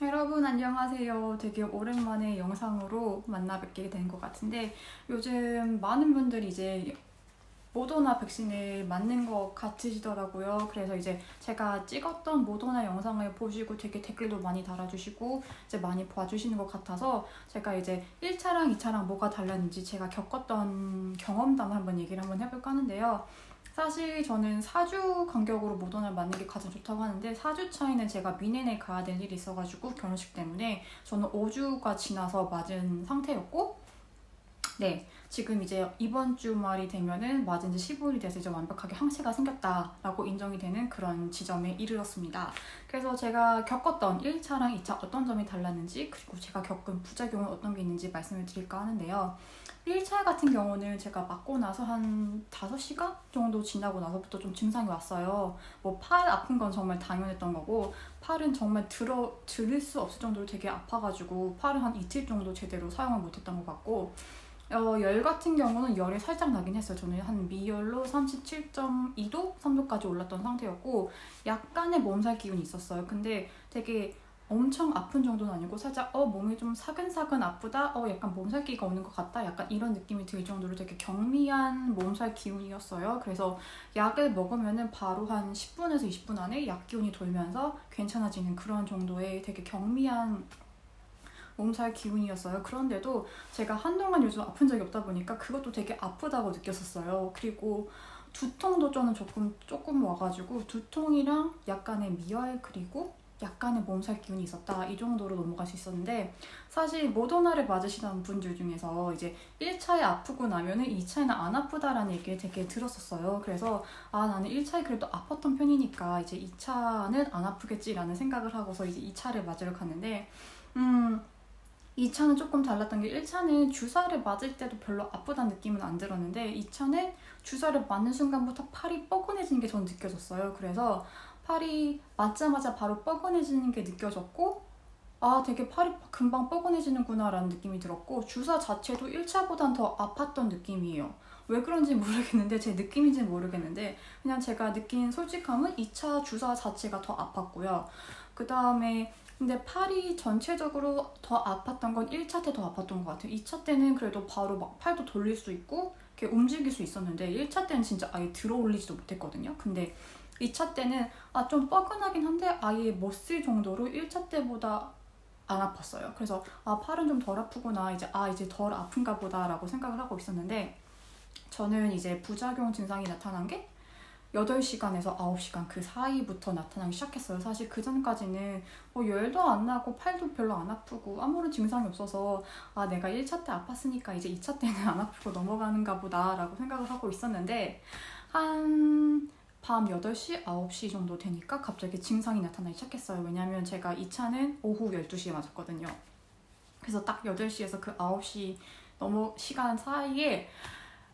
여러분 안녕하세요. 되게 오랜만에 영상으로 만나 뵙게 된 것 같은데 요즘 많은 분들이 이제 모더나 백신을 맞는 것 같으시더라고요. 그래서 이제 제가 찍었던 모더나 영상을 보시고 되게 댓글도 많이 달아주시고 이제 많이 봐주시는 것 같아서 제가 이제 1차랑 2차랑 뭐가 달랐는지 제가 겪었던 경험담을 한번 얘기를 한번 해볼까 하는데요. 사실 저는 4주 간격으로 모던을 맞는 게 가장 좋다고 하는데 4주 차이는 제가 미네에 가야 될 일이 있어가지고 결혼식 때문에 저는 5주가 지나서 맞은 상태였고 네 지금 이제 이번 주말이 되면은 맞은 지 15일이 돼서 이제 완벽하게 항체가 생겼다라고 인정이 되는 그런 지점에 이르렀습니다. 그래서 제가 겪었던 1차랑 2차 어떤 점이 달랐는지 그리고 제가 겪은 부작용은 어떤 게 있는지 말씀을 드릴까 하는데요. 1차 같은 경우는 제가 맞고 나서 한 5시간 정도 지나고 나서부터 좀 증상이 왔어요. 뭐 팔 아픈 건 정말 당연했던 거고 팔은 정말 들어 들을 수 없을 정도로 되게 아파가지고 팔은 한 이틀 정도 제대로 사용을 못했던 것 같고 어, 열 같은 경우는 열이 살짝 나긴 했어요. 저는 한 미열로 37.2도, 3도까지 올랐던 상태였고 약간의 몸살 기운이 있었어요. 근데 되게 엄청 아픈 정도는 아니고 살짝 어 몸이 좀 사근사근 아프다 어 약간 몸살기가 오는 것 같다 약간 이런 느낌이 들 정도로 되게 경미한 몸살 기운이었어요 그래서 약을 먹으면은 바로 한 10분에서 20분 안에 약 기운이 돌면서 괜찮아지는 그런 정도의 되게 경미한 몸살 기운이었어요. 그런데도 제가 한동안 요즘 아픈 적이 없다 보니까 그것도 되게 아프다고 느꼈었어요. 그리고 두통도 저는 조금 조금 와가지고 두통이랑 약간의 미열 그리고 약간의 몸살 기운이 있었다. 이 정도로 넘어갈 수 있었는데 사실 모더나를 맞으시던 분들 중에서 이제 1차에 아프고 나면은 2차에는 안 아프다라는 얘기를 되게 들었었어요. 그래서 아 나는 1차에 그래도 아팠던 편이니까 이제 2차는 안 아프겠지라는 생각을 하고서 이제 2차를 맞으러 갔는데 음 2차는 조금 달랐던 게 1차는 주사를 맞을 때도 별로 아프다는 느낌은 안 들었는데 2차는 주사를 맞는 순간부터 팔이 뻐근해지는 게 전 느껴졌어요. 그래서 팔이 맞자마자 바로 뻐근해지는 게 느껴졌고 아 되게 팔이 금방 뻐근해지는구나 라는 느낌이 들었고 주사 자체도 1차보단 더 아팠던 느낌이에요. 왜 그런지 모르겠는데 제 느낌인지 모르겠는데 그냥 제가 느낀 솔직함은 2차 주사 자체가 더 아팠고요. 그 다음에 근데 팔이 전체적으로 더 아팠던 건 1차 때 더 아팠던 것 같아요. 2차 때는 그래도 바로 막 팔도 돌릴 수 있고 이렇게 움직일 수 있었는데 1차 때는 진짜 아예 들어 올리지도 못했거든요. 근데 2차 때는 아 좀 뻐근하긴 한데 아예 못 쓸 정도로 1차 때보다 안 아팠어요. 그래서 아 팔은 좀 덜 아프구나 이제 아 이제 덜 아픈가 보다라고 생각을 하고 있었는데 저는 이제 부작용 증상이 나타난 게 8시간에서 9시간 그 사이부터 나타나기 시작했어요. 사실 그 전까지는 뭐 열도 안 나고 팔도 별로 안 아프고 아무런 증상이 없어서 아 내가 1차 때 아팠으니까 이제 2차 때는 안 아프고 넘어가는가 보다라고 생각을 하고 있었는데 한 밤 8시, 9시 정도 되니까 갑자기 증상이 나타나기 시작했어요. 왜냐면 제가 2차는 오후 12시에 맞았거든요. 그래서 딱 8시에서 그 9시 넘어 시간 사이에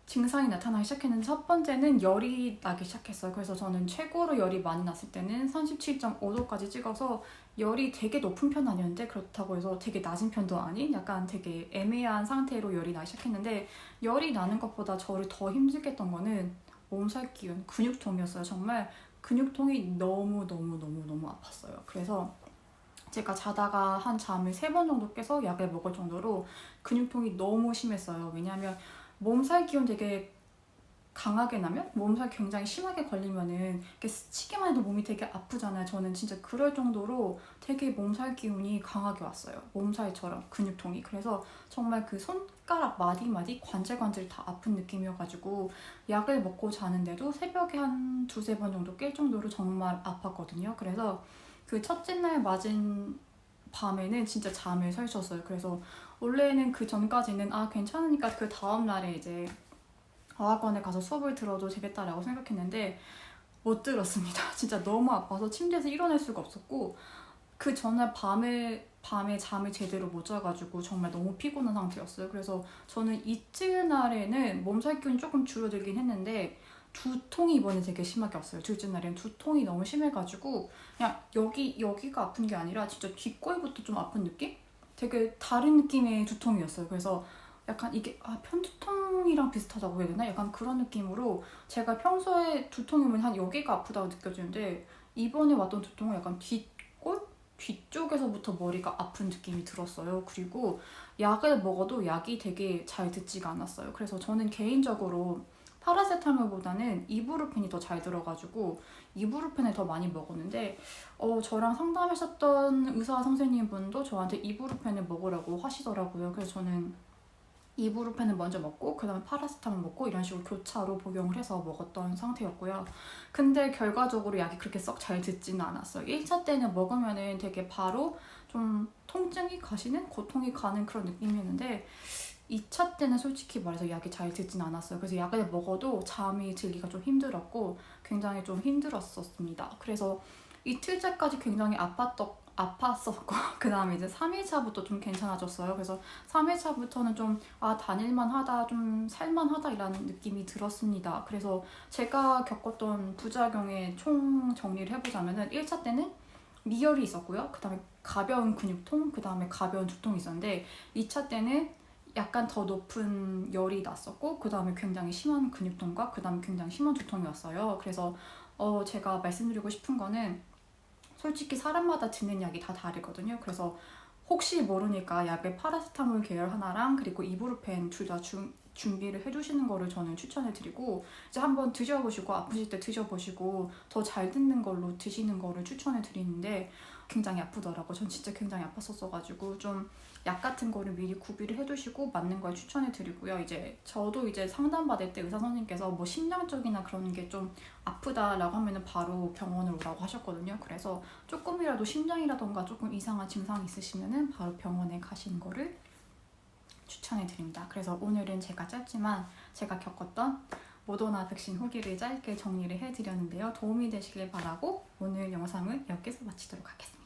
증상이 나타나기 시작했는데 첫 번째는 열이 나기 시작했어요. 그래서 저는 최고로 열이 많이 났을 때는 37.5도까지 찍어서 열이 되게 높은 편 아니었는데 그렇다고 해서 되게 낮은 편도 아닌 약간 되게 애매한 상태로 열이 나기 시작했는데 열이 나는 것보다 저를 더 힘들게 했던 거는 몸살 기운, 근육통이었어요. 정말 근육통이 너무너무너무너무 아팠어요. 그래서 제가 자다가 한 잠을 세 번 정도 깨서 약을 먹을 정도로 근육통이 너무 심했어요. 왜냐하면 몸살 기운 되게 강하게 나면 몸살 굉장히 심하게 걸리면은 이렇게 스치기만 해도 몸이 되게 아프잖아요. 저는 진짜 그럴 정도로 되게 몸살 기운이 강하게 왔어요. 몸살처럼 근육통이. 그래서 정말 그 손 가락 마디마디 관절관절 다 아픈 느낌이어가지고 약을 먹고 자는데도 새벽에 한 두세 번 정도 깰 정도로 정말 아팠거든요. 그래서 그 첫째 날 맞은 밤에는 진짜 잠을 설쳤어요. 그래서 원래는 그 전까지는 아 괜찮으니까 그 다음 날에 이제 어학원에 가서 수업을 들어도 되겠다라고 생각했는데 못 들었습니다. 진짜 너무 아파서 침대에서 일어날 수가 없었고 그 전날 밤에 밤에 잠을 제대로 못 자가지고 정말 너무 피곤한 상태였어요. 그래서 저는 이틀 날에는 몸살 기운이 조금 줄어들긴 했는데 두통이 이번에 되게 심하게 왔어요. 둘째 날에는 두통이 너무 심해가지고 그냥 여기 여기가 아픈 게 아니라 진짜 뒷골부터 좀 아픈 느낌? 되게 다른 느낌의 두통이었어요. 그래서 약간 이게 아 편두통이랑 비슷하다고 해야 되나? 약간 그런 느낌으로 제가 평소에 두통이면 한 여기가 아프다고 느껴지는데 이번에 왔던 두통은 약간 뒷 골? 뒤쪽에서부터 머리가 아픈 느낌이 들었어요. 그리고 약을 먹어도 약이 되게 잘 듣지가 않았어요. 그래서 저는 개인적으로 파라세타몰보다는 이부르펜이 더 잘 들어가지고 이부르펜을 더 많이 먹었는데 어, 저랑 상담하셨던 의사 선생님 분도 저한테 이부르펜을 먹으라고 하시더라고요. 그래서 저는 이부르펜을 먼저 먹고 그 다음에 파라세타몰 먹고 이런 식으로 교차로 복용을 해서 먹었던 상태였고요. 근데 결과적으로 약이 그렇게 썩 잘 듣지는 않았어요. 1차 때는 먹으면은 되게 바로 좀 통증이 가시는 고통이 가는 그런 느낌이었는데 2차 때는 솔직히 말해서 약이 잘 듣진 않았어요. 그래서 약을 먹어도 잠이 들기가 좀 힘들었고 굉장히 좀 힘들었었습니다. 그래서 이틀째까지 굉장히 아팠던 아팠었고 그 다음에 이제 3일차부터 좀 괜찮아졌어요. 그래서 3일차부터는 좀 아 다닐만 하다 좀 살만 하다 이라는 느낌이 들었습니다. 그래서 제가 겪었던 부작용의 총 정리를 해보자면은 1차 때는 미열이 있었고요. 그 다음에 가벼운 근육통, 그 다음에 가벼운 두통이 있었는데 2차 때는 약간 더 높은 열이 났었고 그 다음에 굉장히 심한 근육통과 그 다음에 굉장히 심한 두통이 왔어요. 그래서 어 제가 말씀드리고 싶은 거는 솔직히 사람마다 드는 약이 다 다르거든요. 그래서 혹시 모르니까 약을 파라세타몰 계열 하나랑 그리고 이부르펜 둘 다 준비를 해두시는 거를 저는 추천해 드리고 이제 한번 드셔보시고 아프실 때 드셔보시고 더 잘 듣는 걸로 드시는 거를 추천해 드리는데 굉장히 아프더라고. 전 진짜 굉장히 아팠었어가지고 좀 약 같은 거를 미리 구비를 해두시고 맞는 걸 추천해 드리고요. 이제 저도 이제 상담 받을 때 의사 선생님께서 뭐 심장적이나 그런 게 좀 아프다라고 하면은 바로 병원을 오라고 하셨거든요. 그래서 조금이라도 심장이라던가 조금 이상한 증상이 있으시면은 바로 병원에 가시는 거를 추천해 드립니다. 그래서 오늘은 제가 짧지만 제가 겪었던 모더나 백신 후기를 짧게 정리를 해 드렸는데요. 도움이 되시길 바라고 오늘 영상은 여기서 마치도록 하겠습니다.